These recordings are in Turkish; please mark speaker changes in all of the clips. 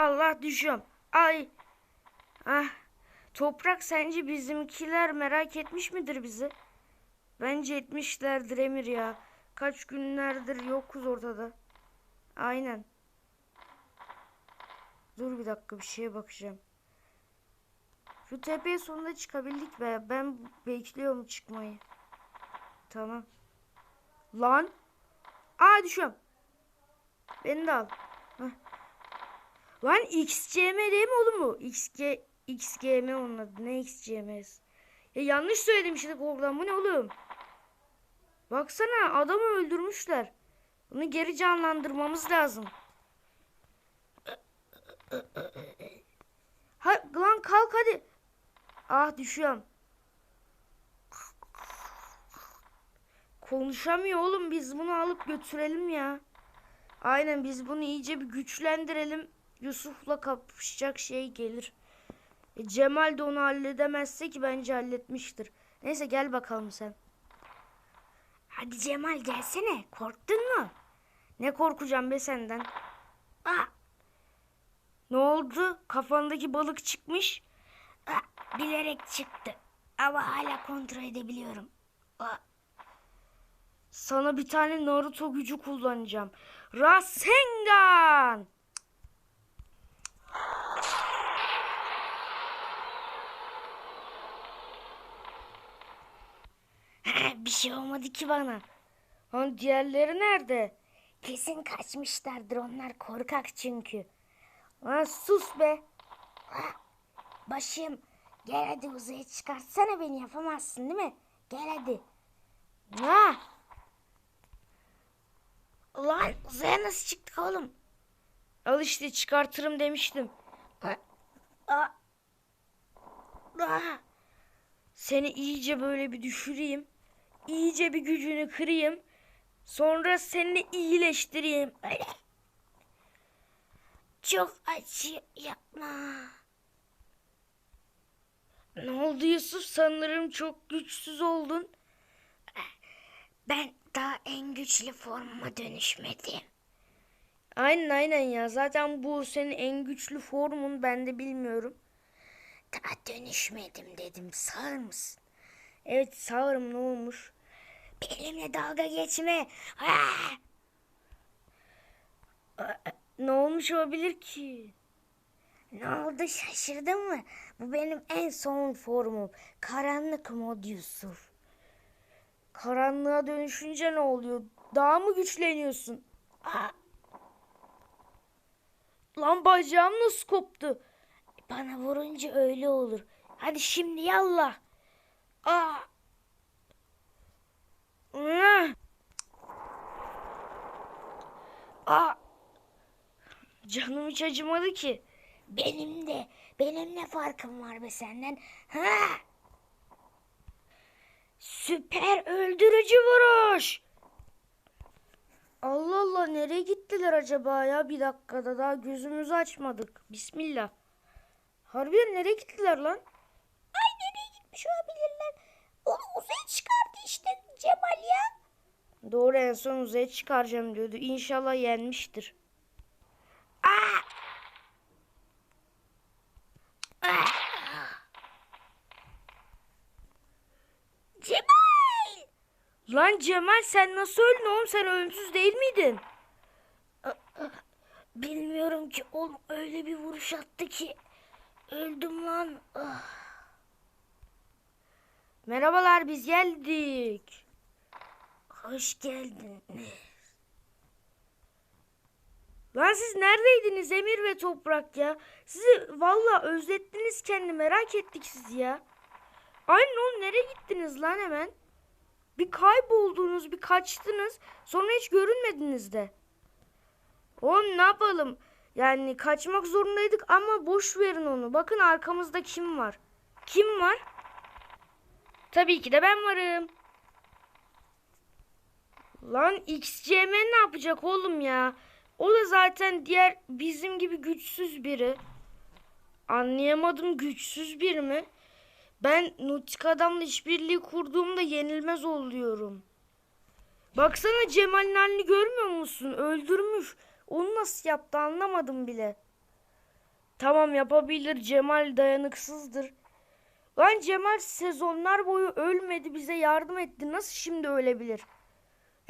Speaker 1: Allah düşüyorum. Ay. Ah. Toprak sence bizimkiler merak etmiş midir bizi? Bence etmişlerdir Emir ya. Kaç günlerdir yokuz ortada. Aynen. Dur bir dakika bir şeye bakacağım. Şu tepeye sonunda çıkabildik be. Ben bekliyorum çıkmayı. Tamam. Lan. Aa düşüyorum. Beni de al. Heh. Lan XCM değil mi oğlum bu? XG, XGM onun adı. Ne XCM'si? Ya yanlış söyledim işte oradan. Bu ne oğlum? Baksana adamı öldürmüşler. Bunu geri canlandırmamız lazım. Ha, lan kalk hadi. Ah düşüyorum. Konuşamıyor oğlum biz bunu alıp götürelim ya. Aynen biz bunu iyice bir güçlendirelim. Yusuf'la kapışacak şey gelir. E, Cemal de onu halledemezse ki bence halletmiştir. Neyse gel bakalım sen. Hadi Cemal gelsene. Korktun mu? Ne korkacağım be senden? Aa, ne oldu? Kafandaki balık çıkmış.
Speaker 2: Aa, bilerek çıktı. Ama hala kontrol edebiliyorum. Aa,
Speaker 1: Sana bir tane Naruto gücü kullanacağım. Rasengan!
Speaker 2: Bir şey olmadı ki bana.
Speaker 1: Lan diğerleri nerede?
Speaker 2: Kesin kaçmışlardır onlar korkak çünkü.
Speaker 1: Lan sus be.
Speaker 2: Başım gel hadi uzaya çıkartsana beni yapamazsın değil mi? Gel hadi.
Speaker 1: Ha?
Speaker 2: Ulan uzaya nasıl çıktık oğlum?
Speaker 1: Al işte çıkartırım demiştim.
Speaker 2: Aa,
Speaker 1: Seni iyice böyle bir düşüreyim. İyice bir gücünü kırayım. Sonra seni iyileştireyim.
Speaker 2: öyle. Çok acı yapma.
Speaker 1: Ne oldu Yusuf? Sanırım çok güçsüz oldun.
Speaker 2: Ben daha en güçlü formuma dönüşmedim.
Speaker 1: Aynen aynen ya. Zaten bu senin en güçlü formun. Ben de bilmiyorum.
Speaker 2: Daha dönüşmedim dedim sağır mısın?
Speaker 1: Evet sağırım ne olmuş?
Speaker 2: Benimle dalga geçme.
Speaker 1: Ne olmuş olabilir ki?
Speaker 2: Ne oldu şaşırdın mı? Bu benim en son formum. Karanlık mod Yusuf.
Speaker 1: Karanlığa dönüşünce ne oluyor? Daha mı güçleniyorsun? Lan bacağım nasıl koptu?
Speaker 2: bana vurunca öyle olur. Hadi şimdi yallah. Aa! Aa,
Speaker 1: Canım hiç acımadı ki.
Speaker 2: benim de. Benim ne farkım var be senden? Ha? Süper öldürücü vuruş.
Speaker 1: Allah Allah nereye gittiler acaba ya bir dakikada daha gözümüzü açmadık. Bismillah. Harbiden nereye gittiler lan?
Speaker 2: Ay nereye gitmiş olabilirler? Onu uzaya çıkardı işte Cemal ya.
Speaker 1: Doğru en son uzaya çıkaracağım diyordu. İnşallah yenmiştir.
Speaker 2: Aa! Aa! Cemal!
Speaker 1: Lan Cemal sen nasıl öldün oğlum sen ölümsüz değil miydin?
Speaker 2: Bilmiyorum ki oğlum öyle bir vuruş attı ki öldüm lan. Ah.
Speaker 1: Merhabalar biz geldik.
Speaker 2: Hoş geldin.
Speaker 1: Lan siz neredeydiniz Emir ve Toprak ya? Sizi valla özlettiniz kendi merak ettik sizi ya. Aynen oğlum nereye gittiniz lan hemen? Bir kayboldunuz bir kaçtınız sonra hiç görünmediniz de. Oğlum ne yapalım? Yani kaçmak zorundaydık ama boş verin onu. Bakın arkamızda kim var? Kim var? Tabii ki de ben varım. Lan XCM ne yapacak oğlum ya? O da zaten diğer bizim gibi güçsüz biri. Anlayamadım güçsüz biri mi? Ben Nutik adamla işbirliği kurduğumda yenilmez oluyorum. Baksana Cemal'in halini görmüyor musun? Öldürmüş. Onu nasıl yaptı anlamadım bile. Tamam yapabilir. Cemal dayanıksızdır. Lan Cemal sezonlar boyu ölmedi bize yardım etti. Nasıl şimdi ölebilir?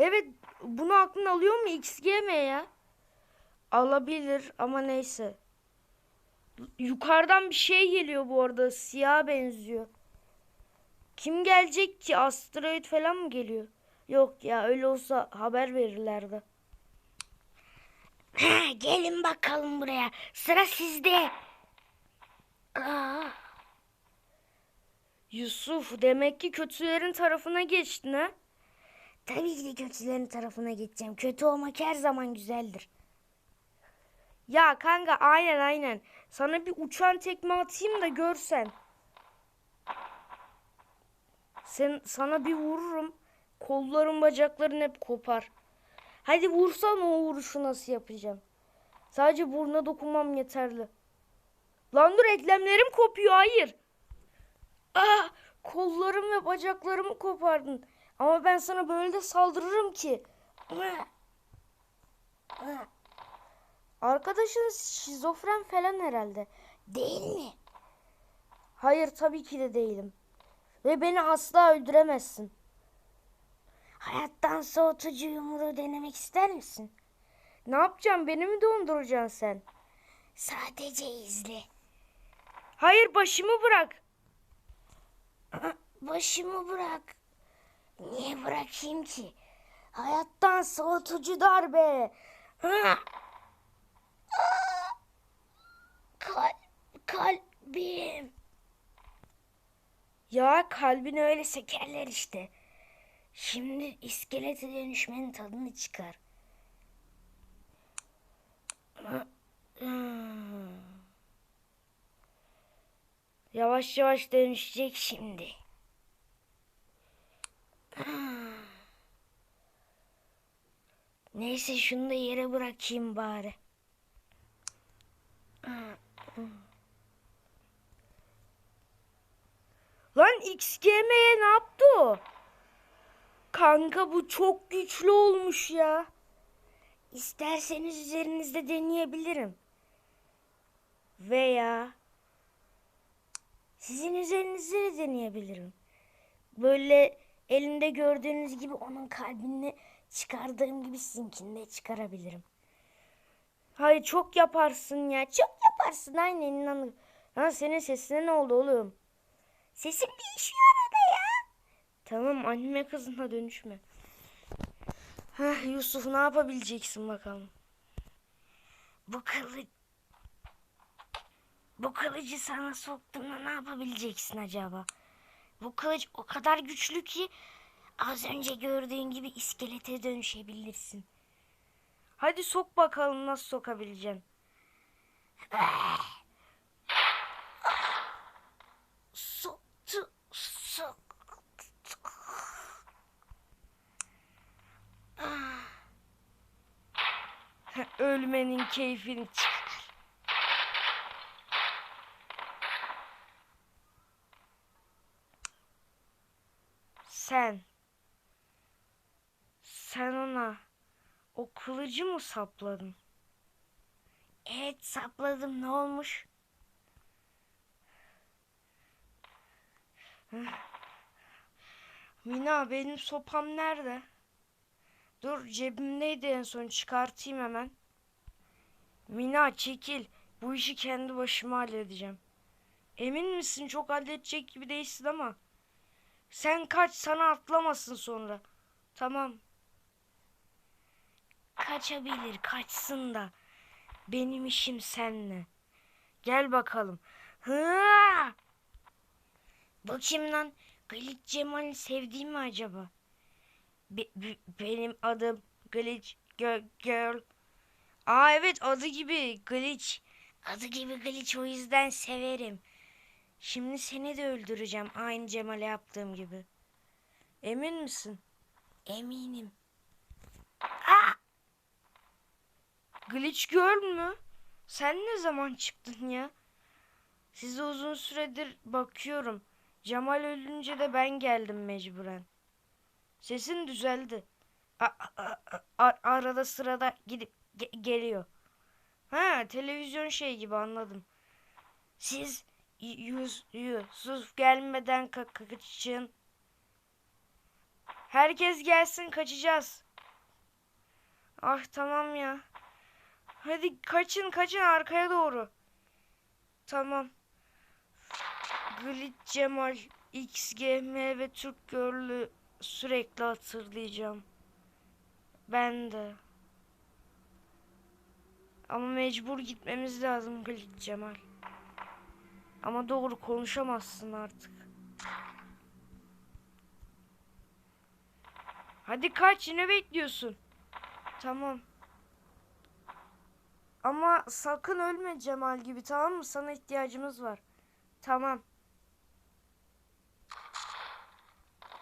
Speaker 1: Evet bunu aklına alıyor mu XGM ya? Alabilir ama neyse. Yukarıdan bir şey geliyor bu arada. Siyah benziyor. Kim gelecek ki? Asteroid falan mı geliyor? Yok ya öyle olsa haber verirlerdi.
Speaker 2: Ha, gelin bakalım buraya. Sıra sizde. Aa,
Speaker 1: Yusuf demek ki kötülerin tarafına geçtin ha?
Speaker 2: Tabii ki de kötülerin tarafına geçeceğim. Kötü olmak her zaman güzeldir.
Speaker 1: Ya kanka aynen aynen. Sana bir uçan tekme atayım da görsen. Sen sana bir vururum. Kolların bacakların hep kopar. Hadi vursan o vuruşu nasıl yapacağım? Sadece burnuna dokunmam yeterli. Lan dur eklemlerim kopuyor hayır. Ah kollarım ve bacaklarımı kopardın. Ama ben sana böyle de saldırırım ki. Arkadaşın şizofren falan herhalde.
Speaker 2: Değil mi?
Speaker 1: Hayır tabii ki de değilim. Ve beni asla öldüremezsin.
Speaker 2: Hayattan soğutucu yumruğu denemek ister misin?
Speaker 1: Ne yapacağım? Beni mi donduracaksın sen?
Speaker 2: Sadece izle.
Speaker 1: Hayır başımı bırak.
Speaker 2: Başımı bırak. Niye bırakayım ki? Hayattan soğutucu darbe. Kal kalbim.
Speaker 1: Ya kalbini öyle sek.
Speaker 2: Tekerler işte. Şimdi iskelete dönüşmenin tadını çıkar.
Speaker 1: Yavaş yavaş dönüşecek şimdi.
Speaker 2: Neyse şunu da yere bırakayım bari.
Speaker 1: Lan XGM'ye ne yaptı o? Kanka bu çok güçlü olmuş ya.
Speaker 2: İsterseniz üzerinizde deneyebilirim.
Speaker 1: Veya
Speaker 2: Sizin üzerinizde de deneyebilirim.
Speaker 1: böyle
Speaker 2: Elimde gördüğünüz gibi onun kalbini çıkardığım gibi sizinkini de çıkarabilirim.
Speaker 1: hayır çok yaparsın ya. Çok yaparsın aynen inanırım. Lan senin sesine ne oldu oğlum?
Speaker 2: Sesim değişiyor arada ya.
Speaker 1: Tamam anime kızına dönüşme. Heh, Yusuf ne yapabileceksin bakalım.
Speaker 2: Bu kılı... Bu kılıcı sana soktuğumda ne yapabileceksin acaba? Bu kılıç o kadar güçlü ki az önce gördüğün gibi iskelete dönüşebilirsin.
Speaker 1: Hadi sok bakalım nasıl sokabileceksin.
Speaker 2: Soktu, soktu.
Speaker 1: Ölmenin keyfini çıkar. Sen. Sen ona o kılıcı mı sapladın?
Speaker 2: Evet sapladım ne olmuş?
Speaker 1: Mina benim sopam nerede? Dur cebimdeydi en son çıkartayım hemen. Mina çekil. Bu işi kendi başıma halledeceğim. Emin misin çok halledecek gibi değilsin ama. Sen kaç sana atlamasın sonra. Tamam. Kaçabilir kaçsın da. Benim işim senle. Gel bakalım.
Speaker 2: Bu kim lan? Galit Cemal'i sevdiğim mi acaba?
Speaker 1: Be- be- benim adım Glitch Gö- Girl. Aa evet adı gibi Glitch.
Speaker 2: Adı gibi Glitch o yüzden severim.
Speaker 1: Şimdi seni de öldüreceğim aynı Cemal'e yaptığım gibi. Emin misin?
Speaker 2: Eminim.
Speaker 1: Glitch Girl mü? Sen ne zaman çıktın ya? Size uzun süredir bakıyorum. Cemal ölünce de ben geldim mecburen. Sesin düzeldi. A- a- a- arada sırada gidip ge- geliyor. Ha televizyon şey gibi anladım.
Speaker 2: Siz
Speaker 1: Yus- Yusuf gelmeden ka- kaçın. Herkes gelsin kaçacağız. Ah tamam ya. Hadi kaçın kaçın arkaya doğru. Tamam. Glit Cemal, XGM ve Türk Görlü sürekli hatırlayacağım. Ben de. Ama mecbur gitmemiz lazım Glit Cemal. Ama doğru konuşamazsın artık. Hadi kaç yine bekliyorsun. Tamam. Ama sakın ölme Cemal gibi tamam mı? Sana ihtiyacımız var. Tamam.